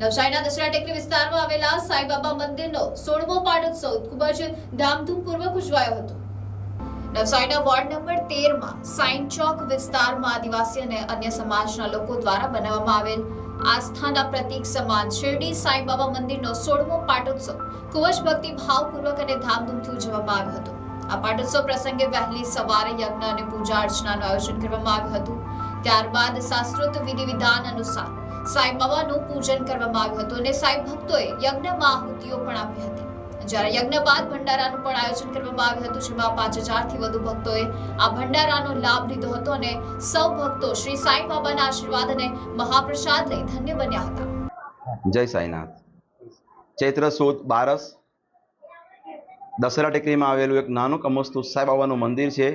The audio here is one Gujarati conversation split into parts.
નવસારીના દશરા ટેકરી વિસ્તારમાં આવેલા સાંઈબાબા મંદિરનો સોળમો પાટોત્સવ ખૂબ જ ધામધૂમપૂર્વક ઉજવાયો હતો. નવસારીના વોર્ડ નંબર તેરમાં સાઈન ચોક વિસ્તારમાં આદિવાસી અને અન્ય સમાજના લોકો દ્વારા બનાવવામાં આવેલ આસ્થાના પ્રતીક સમાન શિરડી સાંઈબાબા મંદિરનો સોળમો પાટોત્સવ ખૂબ જ ભક્તિભાવપૂર્વક અને ધામધૂમથી ઉજવવામાં આવ્યો હતો. આ પાટોત્સવ પ્રસંગે વહેલી સવારે યજ્ઞ અને પૂજા અર્ચનાનું આયોજન કરવામાં આવ્યું હતું. ત્યારબાદ શાસ્ત્રોક્ત વિધિ વિધાન અનુસાર સાંઈ બાબાનું પૂજન કરવામાં આવ્યું હતું અને સાંઈ ભક્તોએ યજ્ઞમાં આહુતિઓ પણ આપી હતી. જ્યારે યજ્ઞ બાદ ભંડારાનું પણ આયોજન કરવામાં આવ્યું હતું, જેમાં પાંચ હજારથી વધુ ભક્તોએ આ ભંડારાનો લાભ લીધો હતો અને સૌ ભક્તો શ્રી સાંઈ બાબાના આશીર્વાદ અને મહાપ્રસાદ લઈ ધન્ય બન્યા હતા. જય સાંઈનાથ. ચૈત્ર સુદ બારસ દશેરા ટેકરીમાં આવેલું એક નાનું કમસ્તુ સાંઈબાબાનું મંદિર છે,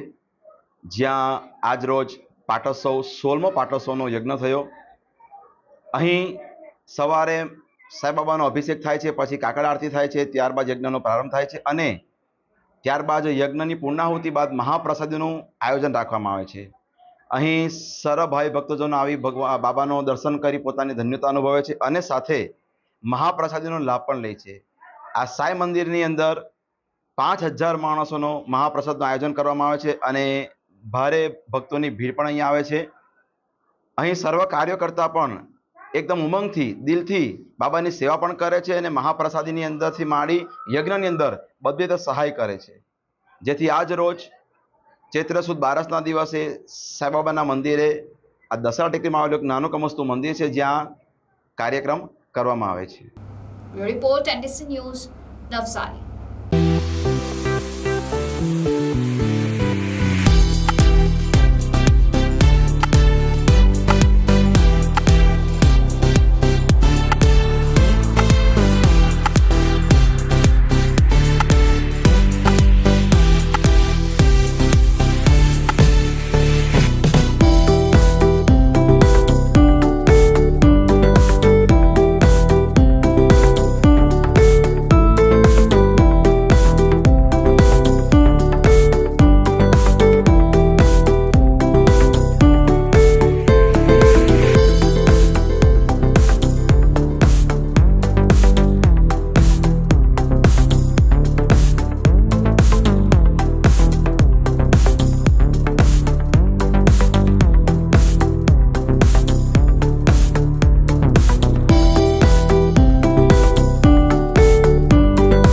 જ્યાં આજ રોજ પાટોત્સવ સોળમો પાટોત્સવનો યજ્ઞ થયો. અહીં સવારે સાંઈબાબાનો અભિષેક થાય છે, પછી કાકડ આરતી થાય છે, ત્યારબાદ યજ્ઞનો પ્રારંભ થાય છે અને ત્યારબાદ યજ્ઞની પૂર્ણાહુતિ બાદ મહાપ્રસાદીનું આયોજન રાખવામાં આવે છે. અહીં સરભાઈ ભક્તજનો આવી ભગવા બાબાનો દર્શન કરી પોતાની ધન્યતા અનુભવે છે અને સાથે મહાપ્રસાદીનો લાભ પણ લે છે. આ સાંઈ મંદિરની અંદર પાંચ હજાર માણસોનો મહાપ્રસાદનું આયોજન કરવામાં આવે છે અને ભારે ભક્તોની ભીડ પણ અહીં આવે છે. અહીં સર્વ કાર્યકર્તા પણ એકદમ ઉમંગથી, દિલથી બાબાની સેવા પણ કરે છે અને મહાપ્રસાદીની અંદરથી માંડી યજ્ઞની અંદર બધી રીતે સહાય કરે છે. જેથી આજ રોજ ચૈત્ર સુદ બારસના દિવસે સાંઈબાબાના મંદિરે, આ દસરા ટેકરીમાં આવેલું એક નાનું કમસ્તું મંદિર છે જ્યાં કાર્યક્રમ કરવામાં આવે છે. Report news Navsari.